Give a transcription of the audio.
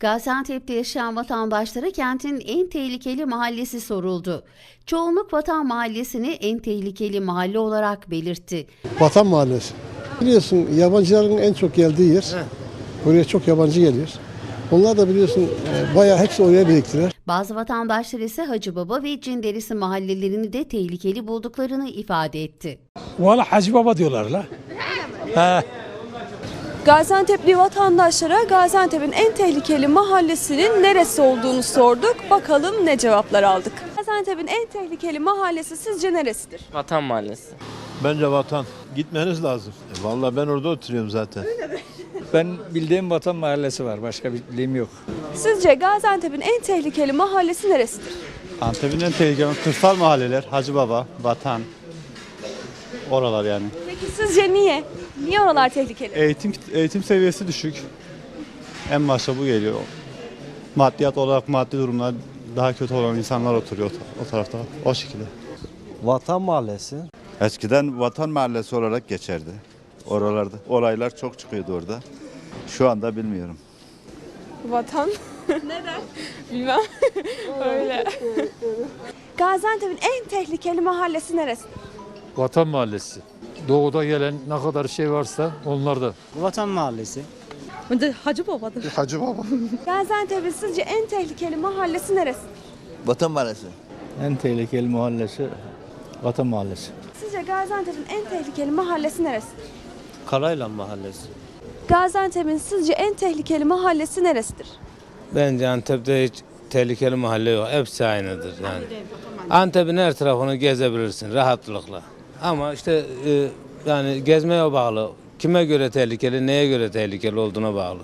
Gaziantep'te yaşayan vatandaşlara kentin en tehlikeli mahallesi soruldu. Çoğunluk Vatan Mahallesi'ni en tehlikeli mahalle olarak belirtti. Vatan Mahallesi. Biliyorsun yabancıların en çok geldiği yer. Buraya çok yabancı geliyor. Onlar da biliyorsun e, bayağı hepsi oraya biriktiler. Bazı vatandaşlar ise Hacıbaba ve Cinderisi mahallelerini de tehlikeli bulduklarını ifade etti. Valla Hacı Baba diyorlar la. He. Gaziantep'li vatandaşlara Gaziantep'in en tehlikeli mahallesinin neresi olduğunu sorduk. Bakalım ne cevaplar aldık. Gaziantep'in en tehlikeli mahallesi sizce neresidir? Vatan Mahallesi. Bence vatan. Gitmeniz lazım. E, vallahi ben orada oturuyorum zaten. Ben bildiğim Vatan Mahallesi var. Başka bir bildiğim yok. Sizce Gaziantep'in en tehlikeli mahallesi neresidir? Antep'in en tehlikeli kırsal mahalleler, Hacı Baba, Vatan, oralar yani. Sizce niye? Niye oralar tehlikeli? Eğitim eğitim seviyesi düşük. En başta bu geliyor. Maddiyat olarak maddi durumlar daha kötü olan insanlar oturuyor o, o tarafta. O şekilde. Vatan Mahallesi. Eskiden Vatan Mahallesi olarak geçerdi. Oralarda olaylar çok çıkıyordu orada. Şu anda bilmiyorum. Vatan. Neden? Bilmem. Öyle. Gaziantep'in en tehlikeli mahallesi neresi? Vatan Mahallesi. Doğuda gelen ne kadar şey varsa onlar da. Vatan Mahallesi. Hacı Baba'dır. Hacı Baba. Gaziantep'in sizce en tehlikeli mahallesi neresi? Vatan Mahallesi. En tehlikeli mahallesi Vatan Mahallesi. Sizce Gaziantep'in en tehlikeli mahallesi neresi? Karaylan Mahallesi. Gaziantep'in sizce en tehlikeli mahallesi neresidir? Bence Antep'te hiç tehlikeli mahalle yok. Hepsi aynıdır yani. Antep'in her tarafını gezebilirsin rahatlıkla. Ama işte e, yani gezmeye bağlı. Kime göre tehlikeli, neye göre tehlikeli olduğuna bağlı.